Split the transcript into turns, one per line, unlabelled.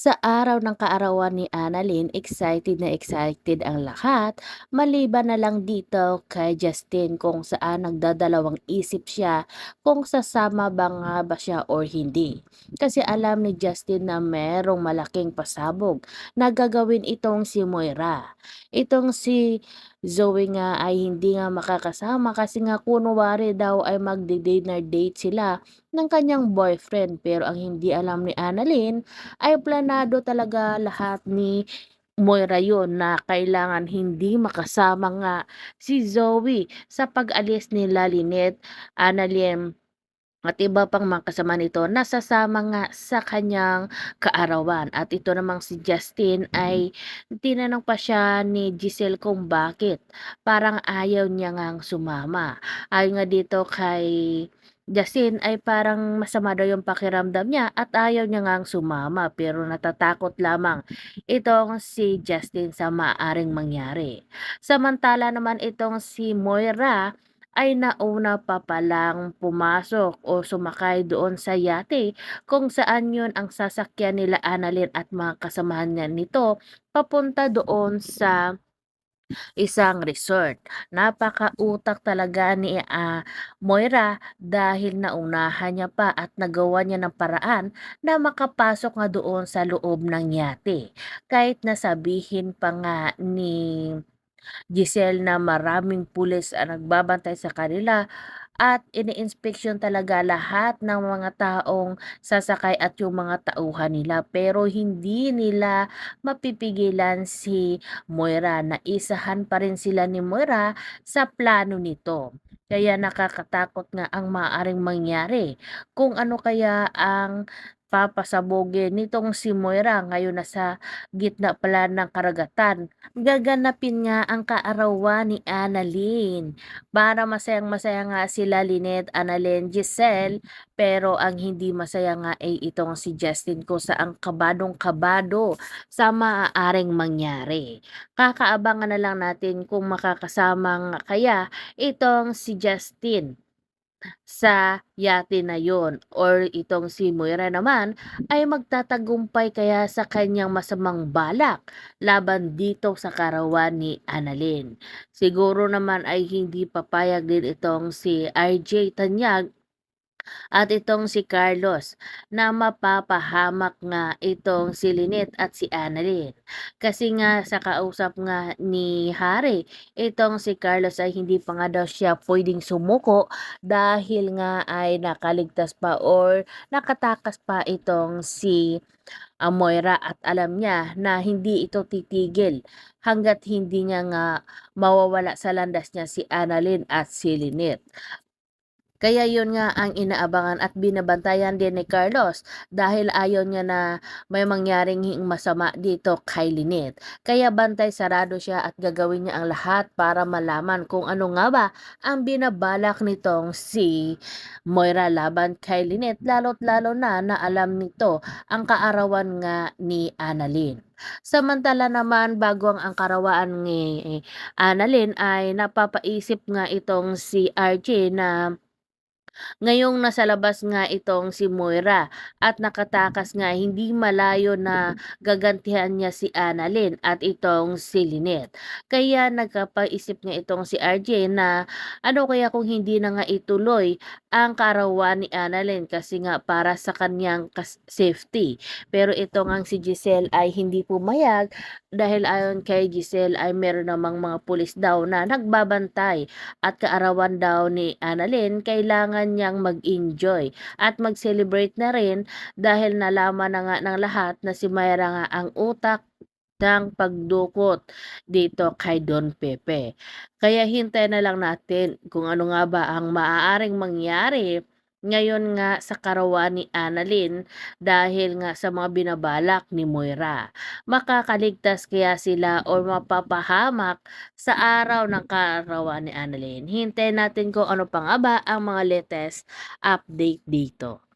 Sa araw ng kaarawan ni Annalyn, excited na excited ang lahat, maliban na lang dito kay Justin kung saan nagdadalawang isip siya kung sasama ba nga ba siya or hindi. Kasi alam ni Justin na merong malaking pasabog na gagawin itong si Moira. Itong si Zoe nga ay hindi nga makakasama kasi nga kunwari daw ay magdi-dinner date sila ng kanyang boyfriend. Pero ang hindi alam ni Annalyn ay planado talaga lahat ni Moira yun na kailangan hindi makasama nga si Zoe. Sa pag-alis nila Lynette, Annalyn at iba pang mga kasama nito nasasama nga sa kanyang kaarawan. At ito namang si Justin ay tinanong pa siya ni Giselle kung bakit parang ayaw niya ngang sumama. Ayon nga dito kay Justin ay parang masama daw yung pakiramdam niya at ayaw niya ngang sumama pero natatakot lamang itong si Justin sa maaaring mangyari. Samantala naman itong si Moira ay nauna pa palang pumasok o sumakay doon sa yate kung saan yun ang sasakyan nila Annalyn at mga kasamahan niya nito papunta doon sa isang resort. Napakautak talaga ni ah, Moira dahil naunahan niya pa at nagawa niya ng paraan na makapasok nga doon sa loob ng yate. Kahit nasabihin pa nga ni Giselle na maraming pulis ang nagbabantay sa kanila at iniinspeksyon talaga lahat ng mga taong sasakay at yung mga tauhan nila pero hindi nila mapipigilan si Moira na isahan pa rin sila ni Moira sa plano nito. Kaya nakakatakot nga ang maaaring mangyari kung ano kaya ang papasabugin nitong si Moira ngayon nasa gitna pala ng karagatan. Gaganapin nga ang kaarawan ni Annalyn. Para masayang-masaya nga sila Lynette, Annalyn, Giselle pero ang hindi masaya nga ay itong si Justin kung saang kabadong-kabado sa maaaring mangyari. Kakaabangan na lang natin kung makakasama nga kaya itong si Justin sa yate na yon or itong si Moira naman ay magtatagumpay kaya sa kanyang masamang balak laban dito sa karawan ni Annalyn. Siguro naman ay hindi papayag din itong si RJ Tanyag at itong si Carlos na mapapahamak nga itong si Lynette at si Annalyn. Kasi nga sa kausap nga ni Harry, itong si Carlos ay hindi pa nga daw siya pwedeng sumuko dahil nga ay nakaligtas pa or nakatakas pa itong si ah, Moira at alam niya na hindi ito titigil hanggat hindi niya nga mawawala sa landas niya si Annalyn at si Lynette. Kaya yun nga ang inaabangan at binabantayan din ni Carlos dahil ayaw niya na may mangyaring masama dito kay Lynette. Kaya bantay sarado siya at gagawin niya ang lahat para malaman kung ano nga ba ang binabalak nitong si Moira laban kay Lynette lalo't lalo na na alam nito ang kaarawan nga ni Annalyn. Samantala naman bago ang, ang karawaan ni Annalyn ay napapaisip nga itong si RJ na Ngayong nasa labas nga itong si Moira at nakatakas nga hindi malayo na gagantihan niya si Annalyn at itong si Lynette. Kaya nagkapaisip nga itong si RJ na ano kaya kung hindi na nga ituloy ang karawan ni Annalyn kasi nga para sa kanyang safety. Pero ito nga si Giselle ay hindi pumayag dahil ayon kay Giselle ay meron namang mga pulis daw na nagbabantay at kaarawan daw ni Annalyn kailangan niyang mag-enjoy at mag-celebrate na rin dahil nalaman na nga ng lahat na si Mayra nga ang utak ng pagdukot dito kay Don Pepe. Kaya hintay na lang natin kung ano nga ba ang maaaring mangyari ngayon nga sa karawan ni Annalyn dahil nga sa mga binabalak ni Moira. Makakaligtas kaya sila o mapapahamak sa araw ng karawan ni Annalyn. Hintayin natin kung ano pa nga ba ang mga latest update dito.